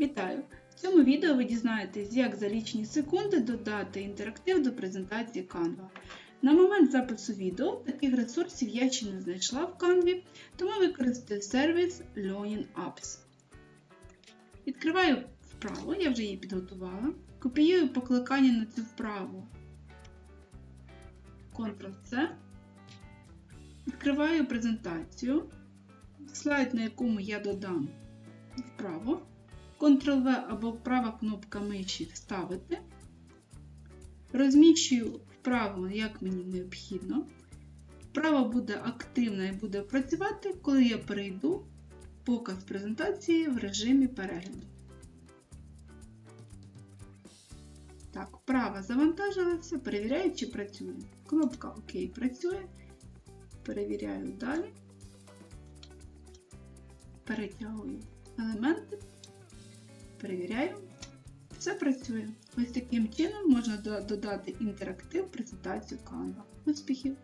Вітаю! В цьому відео ви дізнаєтесь, як за лічні секунди додати інтерактив до презентації Canva. На момент запису відео таких ресурсів я ще не знайшла в Canva, тому використаю сервіс Learning Apps. Відкриваю вправу, я вже її підготувала. Копіюю покликання на цю вправу Ctrl-C. Відкриваю презентацію, слайд, на якому я додам вправо. Ctrl-V або права кнопка миші вставити. Розміщую вправо, як мені необхідно. Вправа буде активна і буде працювати, коли я перейду показ презентації в режимі перегляду. Так, вправа завантажилася, перевіряю, чи працює. Кнопка ОК працює. Перевіряю далі. Перетягую елементи. Перевіряю. Все працює. Ось таким чином можна додати інтерактив презентацію Canva. Успіхів!